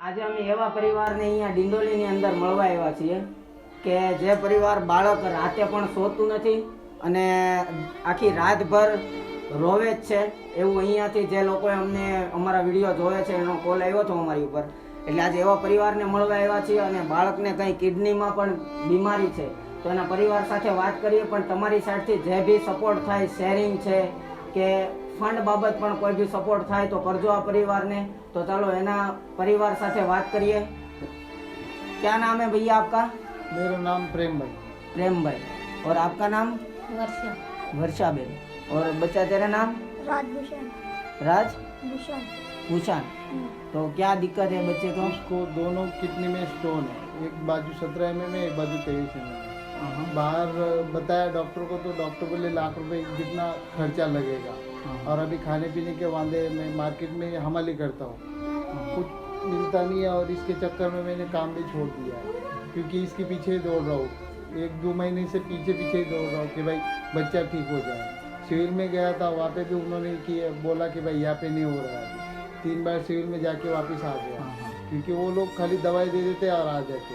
આજે અમે એવા પરિવારને અહીંયા ડિંડોલીની અંદર મળવા આવ્યા છીએ કે જે પરિવાર બાળક રાતે પણ સોતું નથી અને આખી રાતભર રોવે જ છે. એવું અહીંયાથી જે લોકોએ અમને અમારા વીડિયો જોવે છે, એનો કોલ આવ્યો હતો અમારી ઉપર. એટલે આજે એવા પરિવારને મળવા આવ્યા છીએ અને બાળકને કંઈ કિડનીમાં પણ બીમારી છે, તો એના પરિવાર સાથે વાત કરીએ. પણ તમારી સાઈડથી જે બી સપોર્ટ થાય શેરિંગ છે કે ફંડ બાબત પણ કોઈ બી સપોર્ટ થાય તો કરજો આ પરિવારને તો ચાલો એના પરિવાર સાથે વાત કરીએ क्या नाम है भैया आपका मेरा नाम प्रेम भाई प्रेम भाई और आपका नाम वर्षा वर्षा बेन और बच्चा तेरा नाम राजभूषण राज भूषण भूषण तो क्या दिक्कत है बच्चे को उसको दोनों किडनी में स्टोन है एक बाजू सत्रह एम में एक बाजू तेईस एम हाँ, बाहर बताया डॉक्टर को तो डॉक्टर बोले लाख रुपए जितना खर्चा लगेगा हाँ, और अभी खाने पीने के वादे मैं मार्केट में हमाली करता हूँ। हाँ, कुछ मिलता नहीं है और इसके चक्कर में मैंने काम भी छोड़ दिया है। क्योंकि इसके पीछे ही दौड़ रहा हूँ। एक दो महीने से पीछे पीछे ही दौड़ रहा हूँ कि भाई बच्चा ठीक हो जाए। सिविल में गया था वहाँ पे भी उन्होंने किया बोला कि भाई यहाँ पे नहीं हो रहा है। तीन बार सिविल में जाके वापस आ गया। हाँ, हाँ। क्योंकि वो लोग खाली दवाई दे देते और आ जाते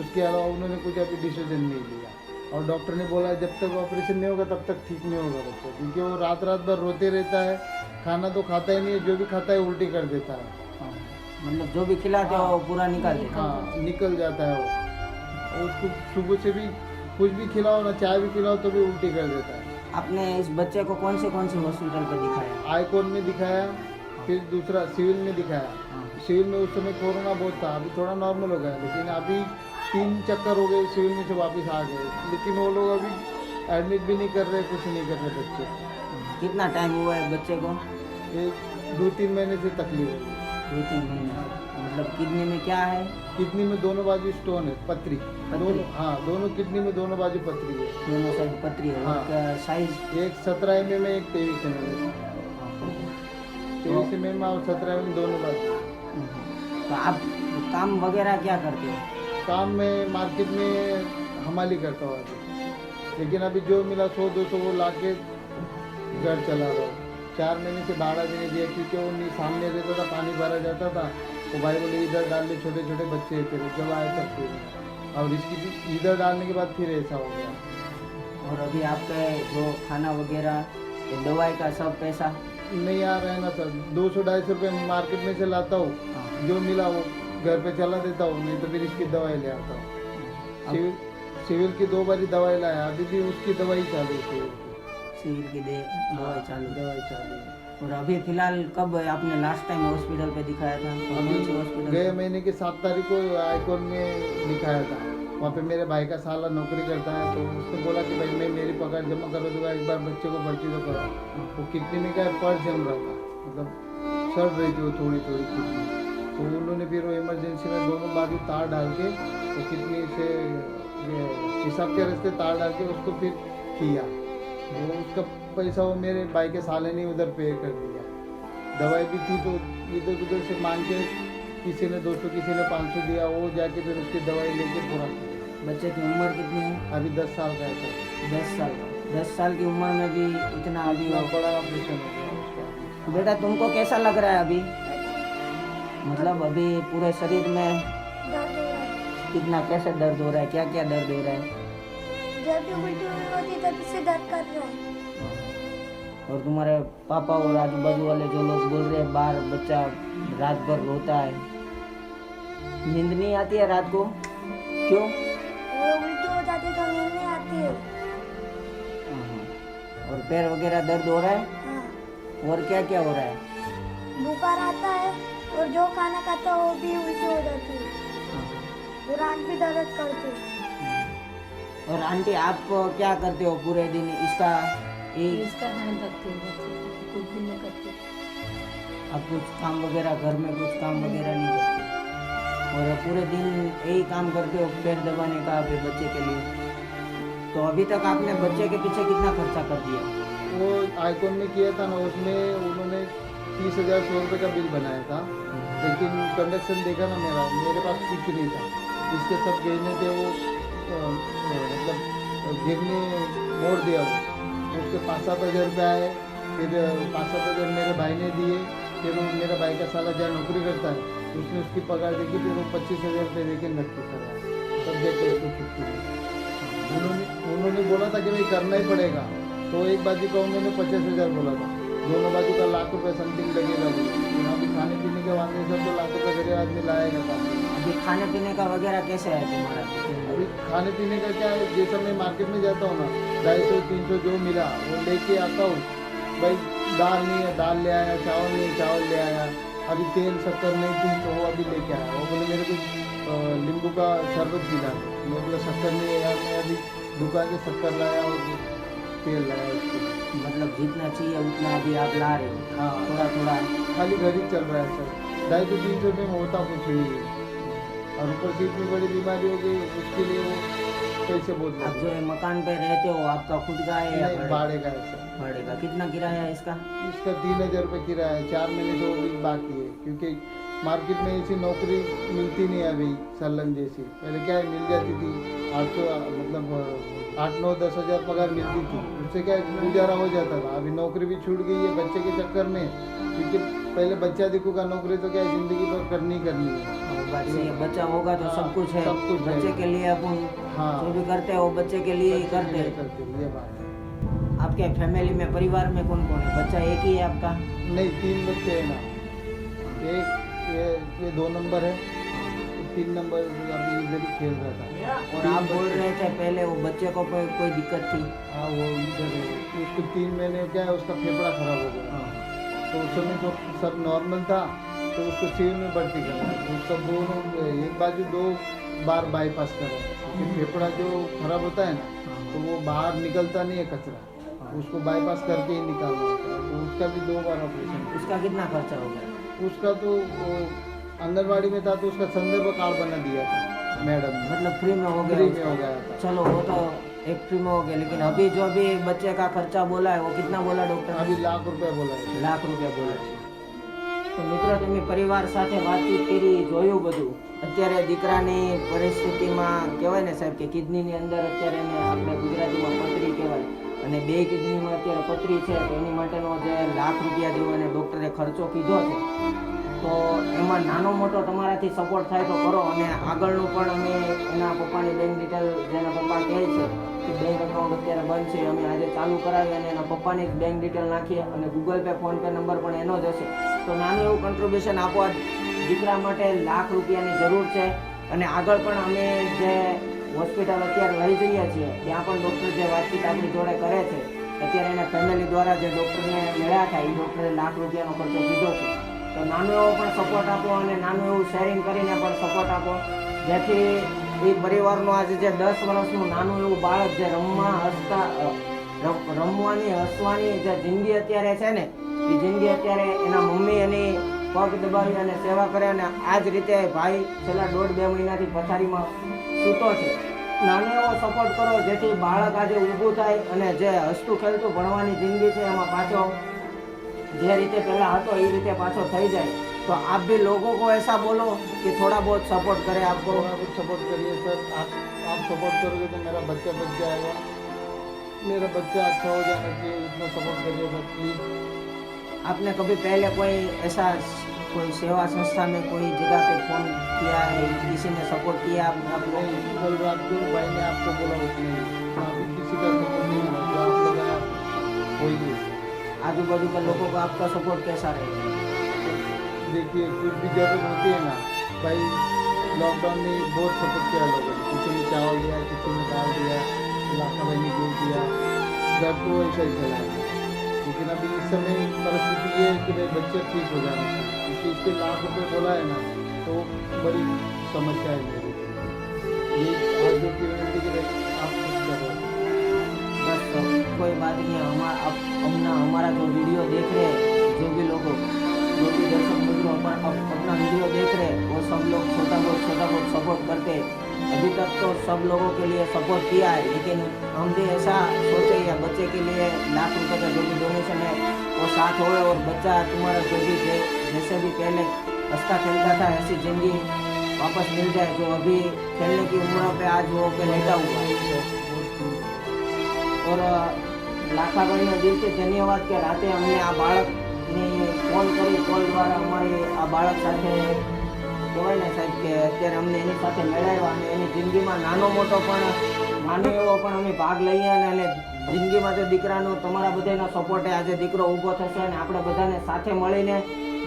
उसके अलावा उन्होंने कुछ अभी डिसीज़न नहीं लिया। और डॉक्टर ने बोला जब तक ऑपरेशन नहीं होगा तब तक ठीक नहीं होगा बच्चा क्योंकि वो रात रात भर रोते रहता है खाना तो खाता ही नहीं है जो भी खाता है उल्टी कर देता है। हाँ। मतलब जो भी खिलाते हो वो पूरा निकाल देते हो। हाँ निकल जाता है वो। और उसको सुबह से भी कुछ भी खिलाओ ना चाय भी खिलाओ तो भी उल्टी कर देता है। आपने इस बच्चे को कौन से कौन से हॉस्पिटल पे दिखाया? आईकोन में दिखाया फिर दूसरा सिविल में दिखाया। हाँ, सिविल में उस समय कोरोना बहुत था अभी थोड़ा नॉर्मल हो गया लेकिन अभी तीन चक्कर हो गए सिविल में से वापस आ गए। लेकिन वो लोग अभी एडमिट भी नहीं कर रहे कुछ नहीं कर रहे बच्चे। कितना टाइम हुआ है बच्चे को? एक दो तीन महीने से तकलीफ़ है दो तीन महीने। मतलब किडनी में क्या है? किडनी में दोनों बाजू स्टोन है पत्री दोनों हाँ दोनों किडनी में दोनों बाजू पत्री है। दोनों साइड पत्री है। हाँ। साइज़ एक सत्रह एम में एक तेईस एम में तेईस एम में और सत्रह एम एम दोनों बाजू। तो आप काम वगैरह क्या करते हो? काम में मार्केट में हमाली करता हूँ अभी। लेकिन अभी जो मिला सौ दो सौ वो ला के घर चला रहा हूँ। चार महीने से भाड़ा भी नहीं दिया क्योंकि वो नहीं सामने रहता था पानी भरा जाता था। तो भाई बोले इधर डाल ले छोटे छोटे बच्चे तेरे जब आए तक फिर। और इसकी भी इधर डालने के बाद फिर ऐसा हो गया। और अभी आपके जो खाना वगैरह दवाई का सब पैसा? नहीं आ रहा है ना सर दो सौ ढाई सौ रुपये मार्केट में से लाता हूँ। हाँ। जो मिला वो। घर पे चला देता हूँ नहीं तो फिर इसकी दवाई ले आता हूँ। सिविल सिविल की दो बारी दवाई लाया अभी भी उसकी दवाई चालू है सिविल की। सिविल की दे दवाई चालू दवाई चालू है। और अभी फ़िलहाल कब आपने लास्ट टाइम हॉस्पिटल पे दिखाया था? तो अभी गए महीने की सात तारीख को आईकॉन में दिखाया था। वहाँ पे मेरे भाई का साला नौकरी करता है तो उसने बोला कि भाई मैं मेरी पगार जमा करो दूँगा एक बार बच्चे को भर्ती तो करो वो किडनी में क्या पर जम रहा था। मतलब सड़ रही थी वो थोड़ी थोड़ी किडनी। तो उन्होंने फिर वो इमरजेंसी में दोनों बाजू तार डाल के वो किडनी से हिसाब के रास्ते तार डाल के उसको फिर किया। वो उसका पैसा वो मेरे भाई के साले ने उधर पे कर दिया। दवाई भी थी तो इधर उधर से मांग के किसी ने 200 किसी ने 500 दिया वो जाके फिर उसकी दवाई लेके पूरा बच्चे की उम्र कितनी है? अभी 10 साल का है दस साल। दस साल की उम्र में भी इतना अभी बड़ा ऑपरेशन हो गया। बेटा तुमको कैसा लग रहा है अभी? मतलब अभी पूरे शरीर में हो है। कितना कैसे दर्द हो रहा है? क्या क्या दर्द हो रहा है? जब भी उल्टी हुई होती तब से दर्द कर रहा है। और तुम्हारे पापा और आजू बाजू वाले जो लोग बोल रहे हैं बाहर बच्चा रात भर रोता है। नींद नहीं आती है रात को? क्यों? वो उल्टी हो जाती है तो नींद नहीं आती है। और पैर वगैरह दर्द हो रहा है? हाँ। और क्या क्या हो रहा है? बुखार आता है। और जो खाना खाता है वो भी उल्टी हो जाती है। और आँख भी दर्द करती है। और आंटी आप क्या करते हो पूरे दिन? इसका ये इसका ध्यान रखते हैं कुछ भी नहीं करते। आप कुछ काम वगैरह घर में कुछ काम वगैरह नहीं करते? और पूरे दिन यही काम करते हो पैर दबाने का फिर बच्चे के लिए? तो अभी तक आपने बच्चे के पीछे कितना खर्चा कर दिया? वो आईकॉन में किया था ना उसमें उन्होंने तीस हज़ार सौ रुपये का बिल बनाया था। लेकिन कंडक्शन देखा ना मेरा, मेरे पास कुछ नहीं था। इसके सब गहने थे वो मतलब गिरने मोड़ दिया वो। उसके पाँच सात हज़ार रुपये आए, फिर पाँच सात हज़ार मेरे भाई ने दिए, फिर वो मेरा भाई का साला जहाँ नौकरी करता है, उसने उसकी पगार देखी, फिर वो पच्चीस हज़ार रुपये देके नक्की कराया तब देखे उसको छुट्टी उन्होंने उन्होंने बोला था कि भाई करना ही पड़ेगा। तो एक बाजू का उन्होंने पचास हज़ार बोला था। दोनों बाजू का लाख रुपए समथिंग लगेगा यहाँ भी खाने पीने के वास्ते सब तो लाख रुपए गरीब आदमी लाएगा था अभी खाने पीने का वगैरह कैसे है तुम्हारा? अभी खाने पीने का क्या है? जैसा मैं मार्केट में जाता हूँ ना ढाई सौ तीन सौ जो मिला वो लेके आता हूँ। भाई दाल नहीं है दाल ले आया चावल नहीं है चावल ले आया। अभी तेल शक्कर नहीं थी तो वो अभी लेके आया। वो बोले मेरे को नींबू का शरबत पिला मैं बोला शक्कर नहीं है यार मैं अभी दुकान से शक्कर लाया और मतलब जितना चाहिए उतना अभी आप ला रहे हो। हाँ। थोड़ा थोड़ा खाली घर ही चल रहा है सर। ढाई सौ तीन सौ में होता कुछ नहीं है। और ऊपर से इतनी बड़ी बीमारी हो गई उसके लिए वो पैसे बहुत आप जो ये मकान पे रहते हो आपका खुद का है या भाड़े का है सर। भाड़े का। कितना किराया है इसका? इसका तीन हज़ार रुपये किराया है। चार महीने से वो भी बाकी है। क्योंकि मार्केट में ऐसी नौकरी मिलती नहीं है अभी सलन जैसी। पहले क्या है मिल जाती थी। आठ सौ मतलब आठ नौ दस हज़ार पगार मिलती थी। उससे क्या गुजारा हो जाता था। अभी नौकरी भी छूट गई है बच्चे के चक्कर में। क्योंकि पहले बच्चा दिखूगा नौकरी तो क्या ज़िंदगी भर करनी ही करनी है। है बच्चा होगा तो सब हाँ, कुछ है। सब कुछ बच्चे के लिए अपन हाँ। जो भी करते हैं वो बच्चे के लिए ही करते हैं। करते हैं, ये बात है। आपके फैमिली में परिवार में कौन कौन है? बच्चा एक ही है आपका? नहीं तीन बच्चे हैं ना। एक ये ये दो नंबर है। तीन नंबर अभी इधर ही खेल रहा था। और आप बोल रहे थे पहले वो बच्चे को कोई कोई दिक्कत थी? हाँ वो इधर उसको तीन महीने क्या है उसका फेफड़ा खराब हो गया। तो उस समय तो सब नॉर्मल था तो उसको सिविल में भर्ती करना उसका दोनों एक बाजू दो बार बाईपास करो। क्योंकि फेफड़ा जो खराब होता है ना तो वो बाहर निकलता नहीं है कचरा। उसको बाईपास करके ही निकालना होता है। तो उसका भी दो बार ऑपरेशन उसका कितना खर्चा हो गया? उसका तो आंगनबाड़ी में था तो उसका संदर्भ कार्ड बना दिया था मैडम ने मतलब फ्री में हो फ्री गया में हो गया था चलो वो तो एक फ्री में हो गया लेकिन अभी जो भी बच्चे का खर्चा बोला है वो कितना बोला डॉक्टर अभी लाख रुपया बोला है લાખ રૂપિયા બોલે તો મિત્રો તમે પરિવાર સાથે વાતચીત કરી જોયું બધું અત્યારે દીકરાની પરિસ્થિતિમાં કહેવાય ને સાહેબ કે કિડનીની અંદર અત્યારે એને આપણે ગુજરાતીમાં પથરી કહેવાય અને બે કિડનીમાં અત્યારે પથરી છે તો એની માટેનો જે લાખ રૂપિયા જેવો એને ડૉક્ટરે ખર્ચો કીધો છે તો એમાં નાનો મોટો તમારાથી સપોર્ટ થાય તો કરો અને આગળનું પણ અમે એના પપ્પાની બેંક ડિટેલ જેના પપ્પા કહે છે કે બેંક એકાઉન્ટ અત્યારે બંધ છે, અમે આજે ચાલુ કરાવી અને એના પપ્પાની બેંક ડિટેલ નાખીએ અને ગૂગલ પે ફોનપે નંબર પણ એનો જ હશે. તો નાનું એવું કન્ટ્રીબ્યુશન આપવા દીકરા માટે લાખ રૂપિયાની જરૂર છે અને આગળ પણ અમે જે હોસ્પિટલ અત્યારે લઈ જઈએ છીએ, ત્યાં પણ ડૉક્ટર જે વાતચીત આપણી જોડે કરે છે, અત્યારે એના ફેમિલી દ્વારા જે ડૉક્ટરને મળ્યા હતા એ ડૉક્ટરે લાખ રૂપિયાનો ખર્ચો કીધો છે. તો નાનો એવો પણ સપોર્ટ આપો અને નાનું એવું શેરિંગ કરીને પણ સપોર્ટ આપો. જેથી એ પરિવારનું આજે જે દસ વર્ષનું નાનું એવું બાળક જે રમવા હસતા રમવાની, હસવાની જે જિંદગી અત્યારે છે ને, એ જિંદગી અત્યારે એના મમ્મી એની પગ દબાવી અને સેવા કરે અને આ જ રીતે ભાઈ છેલ્લા દોઢ બે મહિનાથી પથારીમાં સૂતો છે. નાનો એવો સપોર્ટ કરો જેથી બાળક આજે ઊભું થાય અને જે હસતું ખેલતું ભણવાની જિંદગી છે એમાં પાછો જે રીતે पहला હતો એ રીતે પાછો થઈ જાય तो आप भी लोगों को ऐसा बोलो कि थोड़ा बहुत सपोर्ट करे आपको थोड़ा कुछ सपोर्ट करिए सर आप आप सपोर्ट करोगे तो मेरा बच्चा बच जाएगा मेरा बच्चा अच्छा हो जाना चाहिए इतना सपोर्ट करिए सर प्लीज़ आपने कभी पहले कोई ऐसा कोई सेवा संस्था में कोई जगह पे फोन किया है किसी ने सपोर्ट किया आप, आप लोग नहीं कल रात को भाई ने आपको बोला उसने अभी किसी का सपोर्ट नहीं मिला जो आप लोग हैं वही है। आजू बाजू के लोगों को आपका सपोर्ट कैसा रहेगा? देखिए, कुछ भी ज़रूरत होती है ना, भाई लॉकडाउन में बहुत सपोर्ट किया लोगों ने। किसी ने चावल दिया, किसी ने दाल दिया, इलाका भाई ने दिया, घर को ऐसा ही चला लेकिन अभी इस समय परिस्थिति ये है कि भाई बच्चे ठीक हो चाहिए। क्योंकि इसके लाख रुपए बोला है ना तो बड़ी समस्या है मेरी ये आज जो हमारा जो वीडियो देख रहे हैं, जो भी लोग, जो भी दर्शक मित्रों अपना वीडियो देख रहे हैं, वो सब लोग छोटा बहुत छोटा बहुत सपोर्ट करते हैं। अभी तक तो सब लोगों के लिए सपोर्ट किया है, लेकिन हम भी ऐसा सोचे या बच्चे के लिए लाख रुपए का जो भी डोनेशन है, वो साथ हो और बच्चा तुम्हारा जो भी जैसे भी पहले हंसता खेलता था, ऐसी ज़िंदगी वापस मिल जाए, जो अभी खेलने की उम्र पे आज वो पे लेटा हुआ है। और લાખાગણીનો દિવસે ધન્યવાદ કે રાતે અમને આ બાળકને ફોન કરી, કોલ દ્વારા અમારી આ બાળક સાથે કહેવાય ને સાહેબ કે અત્યારે અમને એની સાથે મેળવ્યા અને એની જિંદગીમાં નાનો મોટો પણ, નાનો એવો પણ અમે ભાગ લઈએ અને જિંદગીમાં જે દીકરાનો તમારા બધાના સપોર્ટે આજે દીકરો ઊભો થશે અને આપણે બધાને સાથે મળીને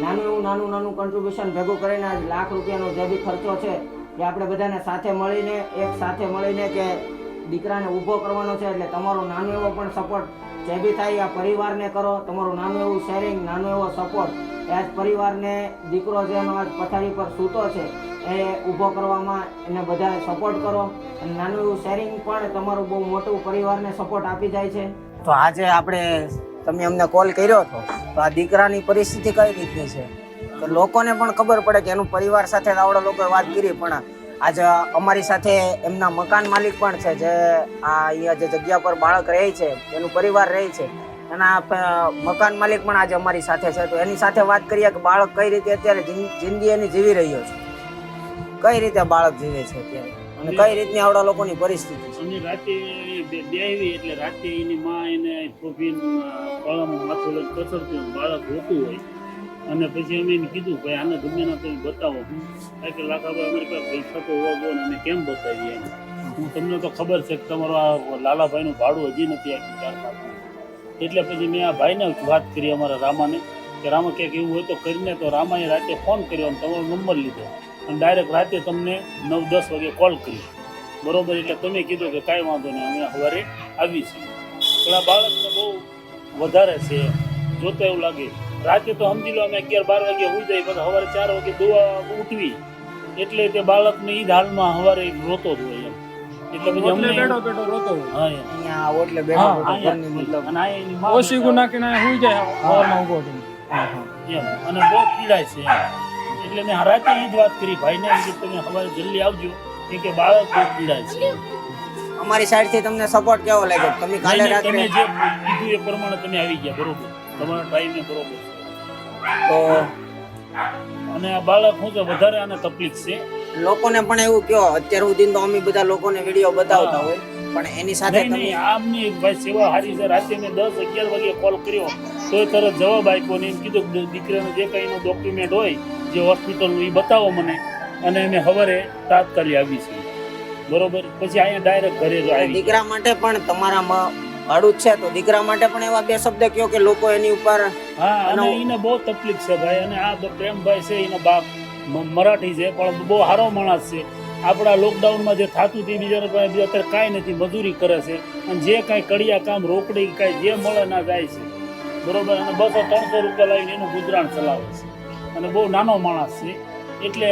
નાનું એવું નાનું નાનું કન્ટ્રીબ્યુશન ભેગું કરીને આજ લાખ રૂપિયાનો જે બી ખર્ચો છે એ આપણે બધાને સાથે મળીને, એક સાથે મળીને કે દીકરાને ઊભો કરવાનો છે એટલે તમારો નાનો એવો પણ સપોર્ટ જે બી થાય આ પરિવારને કરો. તમારું નાનું એવું શેરિંગ નાનો એવો સપોર્ટ એજ પરિવારને દીકરો જેનો આજ પથારી પર સૂતો છે, એ ઊભો કરવામાં એને બધા સપોર્ટ કરો. અને નાનું એવું શેરિંગ પણ તમારું બહુ મોટું પરિવારને સપોર્ટ આપી જાય છે. તો આજે આપણે, તમે અમને કોલ કર્યો હતો, તો આ દીકરાની પરિસ્થિતિ કઈ રીતની છે? તો લોકોને પણ ખબર પડે કે એનું પરિવાર સાથે આવડે લોકોએ વાત કરી, પણ આજે અમારી સાથે એમના મકાન માલિક પણ છે, જે આ અહીંયા જે જગ્યા પર બાળક રહે છે, એનું પરિવાર રહે છે. એના મકાન માલિક પણ આજે અમારી સાથે છે. તો એની સાથે વાત કરીએ કે બાળક કઈ રીતે અત્યારે જિંદગી એની જીવી રહ્યો છે. કઈ રીતે બાળક જીવે છે અત્યારે? અને કઈ રીતની આવડા લોકોની પરિસ્થિતિ છે? રાતે બે બે એટલે રાતે એની માં એને માથું કસરતી, બાળક રોતું હોય. અને પછી અમે એને કીધું, ભાઈ, આને ગમે ના તમે બતાવો. કારણ કે લાખાભાઈ અમારી પાસે પૈસા તો હોવા ગયો અમે કેમ બતાવીએ એમ? હું તમને તો ખબર છે કે તમારો આ લાલાભાઈનું ભાડું હજી નથી આપ્યું ચાર પાંચ એટલે પછી મેં આ ભાઈને વાત કરી અમારા રામાને, કે રામા ક્યાંક એવું હોય તો કરીને તો રામાએ રાતે ફોન કર્યો અને તમારો નંબર લીધો. અને ડાયરેક્ટ રાતે તમને નવ, દસ વાગે કોલ કર્યો. બરોબર? એટલે તમે કીધું કે કાંઈ વાંધો નહીં, અમે સવારે આવીશું. પણ આ બાળકને બહુ વધારે છે, જોતા એવું લાગે. રાતે તો સમજી લો અમે અગિયાર બાર વાગે હોઈ જાય પણ સવારે ચાર વાગે દોવા ઉઠવી એટલે તે બાળકને ઈ હાલમાં સવારે રોતો જ હોય એમ. એટલે પછી અમને બેઠો બેઠો રોતો હોય. હા અહીંયા ઓટલે બેઠો ઘરની મતલબ અને આ એની માં ગુનાકીને હુઈ જાય હવારમાં ઊભો થઈને. એમ. અને બહુ પીડાય છે એટલે મેં રાતે ઈ જ વાત કરી ભાઈને કે તમે સવારે જલ્દી આવજો. કેમ કે બાળક બહુ પીડાય છે. અમારી સાઈડથી તમને સપોર્ટ કેવો લાગ્યો? તમે કાલે નહીં, તમે જે કીધું એ પ્રમાણે તમે આવી ગયા બરોબર. તમારા ટાઈમે બરોબર તો અને આ બાળક શું છે વધારે આને તકલીફ છે. લોકોને પણ એવું કયો અત્યાર સુધી તો અમે બધા લોકોને વીડિયો બતાવતા હોય પણ એની સાથે નહીં તમે આમની ભાઈ સેવા હારી છે. રાતે મેં દસ અગિયાર વાગે કોલ કર્યો. તોય તરત જવાબ આપ્યો ને એમ કીધું કે દીકરાને જે કંઈનું ડોક્યુમેન્ટ હોય જે હોસ્પિટલનું એ બતાવો મને. અને અમે સવારે તાત્કાલિક આવી છીએ બરોબર? પછી અહીંયા ડાયરેક્ટ ઘરે જ આવી દીકરા માટે પણ તમારામાં ભાડું જ છે તો દીકરા માટે પણ એવા બે શબ્દ કયો કે લોકો એની ઉપર હા અને એને બહુ તકલીફ છે ભાઈ અને આ પ્રેમભાઈ છે એનો બાપ મરાઠી છે પણ બહુ સારો માણસ છે. આપણા લોકડાઉનમાં જે થતું હતું બીજાને બીજા અત્યારે કાંઈ નથી મજૂરી કરે છે. અને જે કાંઈ કડિયા કામ રોકડી કાંઈ જે મળે ના જાય છે. બરોબર? અને બસો ત્રણસો રૂપિયા લાવીને એનું ગુજરાન ચલાવે છે. અને બહુ નાનો માણસ છે. એટલે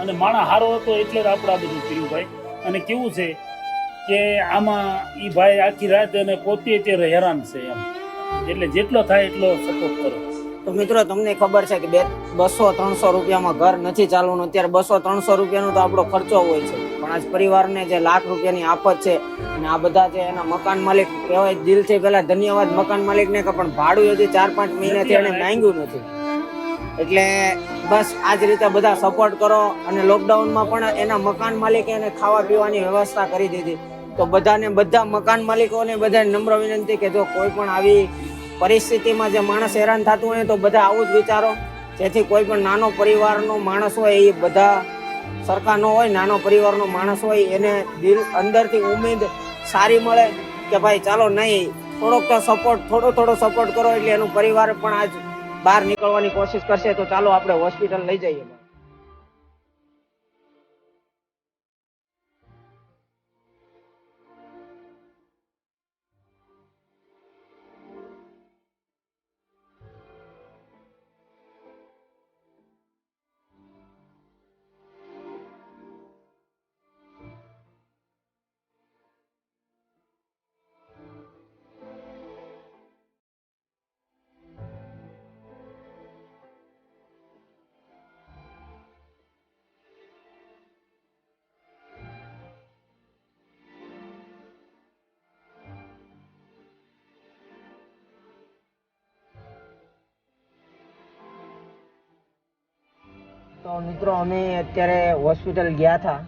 અને માણસ સારો હતો એટલે જ આપણે આ બધું થયું ભાઈ. અને કેવું છે કે આમાં એ ભાઈ આખી રાત અને પોતે અત્યારે હેરાન છે એમ. એટલે જેટલો થાય એટલો સપોર્ટ કરો. તો મિત્રો તમને ખબર છે કે બે બસો ત્રણસો રૂપિયામાં ઘર નથી ચાલવાનું. અત્યારે બસો ત્રણસો રૂપિયાનો તો આપણો ખર્ચો હોય છે. પણ આજ પરિવારને જે લાખ રૂપિયાની આફત છે અને આ બધા જે એના મકાન માલિક કહેવાય દિલથી પહેલા ધન્યવાદ મકાન માલિકને કે પણ ભાડું હજી ચાર પાંચ મહિનાથી એને માંગ્યું નથી. એટલે બસ આ જ રીતે બધા સપોર્ટ કરો અને લોકડાઉનમાં પણ એના મકાન માલિકે એને ખાવા પીવાની વ્યવસ્થા કરી દીધી. તો બધાને, બધા મકાન માલિકોને બધાને નમ્ર વિનંતી કે જો કોઈ પણ આવી પરિસ્થિતિમાં જે માણસ હેરાન થતું હોય તો બધા આવું જ વિચારો. જેથી કોઈ પણ નાનો પરિવારનો માણસ હોય એ બધા સરકારનો હોય, નાનો પરિવારનો માણસ હોય એને દિલ અંદરથી ઉમેદ સારી મળે કે ભાઈ ચાલો નહીં, થોડોક તો સપોર્ટ થોડો થોડો સપોર્ટ કરો એટલે એનું પરિવાર પણ આજ બહાર નીકળવાની કોશિશ કરશે તો ચાલો આપણે હોસ્પિટલ લઈ જઈએ. તો મિત્રો અમે અત્યારે હોસ્પિટલ ગયા હતા.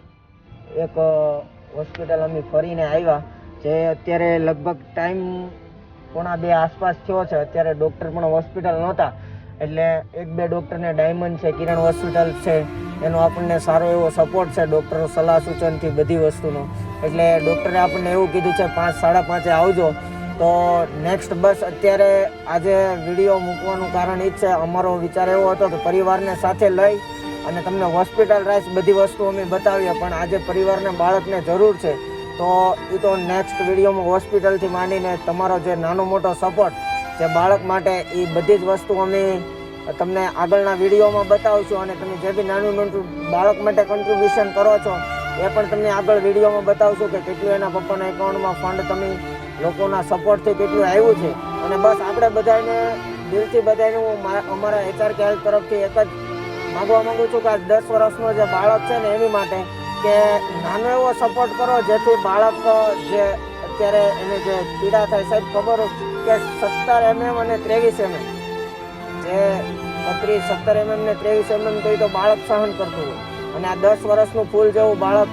એક હોસ્પિટલ અમે ફરીને આવ્યા, જે અત્યારે લગભગ ટાઈમ પોણા બે આસપાસ થયો છે. અત્યારે ડૉક્ટર પણ હોસ્પિટલ નહોતા. એટલે એક બે ડૉક્ટરને ડાયમંડ છે, કિરણ હોસ્પિટલ છે. એનો આપણને સારો એવો સપોર્ટ છે, ડૉક્ટરનો સલાહ સૂચનથી બધી વસ્તુનો. એટલે ડૉક્ટરે આપણને એવું કીધું છે, પાંચ, સાડા પાંચે આવજો. તો નેક્સ્ટ બસ અત્યારે આજે વીડિયો મૂકવાનું કારણ એ જ છે, અમારો વિચાર એવો હતો કે પરિવારને સાથે લઈ અને તમને હોસ્પિટલ રાઈસ બધી વસ્તુ અમે બતાવીએ, પણ આજે પરિવારને બાળકને જરૂર છે, તો એ તો નેક્સ્ટ વિડીયોમાં હોસ્પિટલથી માંડીને તમારો જે નાનો મોટો સપોર્ટ જે બાળક માટે એ બધી જ વસ્તુ અમે તમને આગળના વિડીયોમાં બતાવશું અને તમે જે બી નાનું મોટું બાળક માટે કન્ટ્રીબ્યુશન કરો છો, એ પણ તમને આગળ વિડીયોમાં બતાવશું કે કેટલું એના પપ્પાના એકાઉન્ટમાં ફંડ તમે લોકોના સપોર્ટથી કેટલું આવ્યું છે. અને બસ આપણે બધાને દિલથી બધાને હું અમારા એચઆર હેલ્થ તરફથી એક જ માગવા માંગુ છું કે દસ વર્ષનો જે બાળક છે ને એની માટે કે નાનો એવો સપોર્ટ કરો, જેથી બાળક, જે અત્યારે એને જે પીડા થાય, સાહેબ ખબર કે સત્તર એમએમ અને ત્રેવીસ એમએમ જે બત્રીસ, સત્તર એમએમ ને ત્રેવીસ એમએમ તો તો બાળક સહન કરતું હોય. અને આ દસ વર્ષનું ફૂલ જેવું બાળક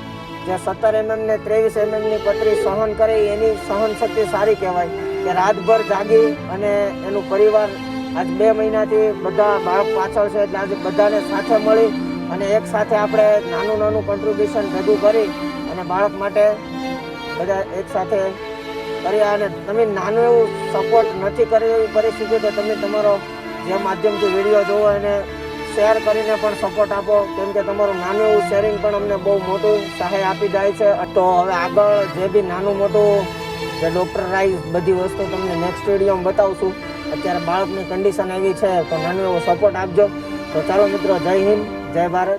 જે સત્તર એમએમ ને ત્રેવીસ એમએમની પતરી સહન કરે, એની સહન શક્તિ સારી કહેવાય. કે રાતભર જાગી અને એનું પરિવાર આજ બે મહિનાથી બધા બાળક પાછળ છે એટલે આજે બધાને સાથે મળી અને એક સાથે આપણે નાનું નાનું કોન્ટ્રીબ્યુશન ભેગું કરી અને બાળક માટે બધા એક સાથે કર્યા અને તમે નાનું એવું સપોર્ટ નથી કરી એવી પરિસ્થિતિ, તો તમે તમારો જે માધ્યમથી વીડિયો જોવો એને શેર કરીને પણ સપોર્ટ આપો. કેમ કે તમારું નાનું એવું શેરિંગ પણ અમને બહુ મોટું સહાય આપી જાય છે. તો હવે આગળ જે બી નાનું મોટું જે ડૉક્ટર રાઈઝ બધી વસ્તુ તમને નેક્સ્ટ વિડીયોમાં બતાવશું. અત્યારે બાળકની કન્ડિશન એવી છે, તો નાનો એવો સપોર્ટ આપજો. તો ચાલો મિત્રો, જય હિન્દ, જય ભારત.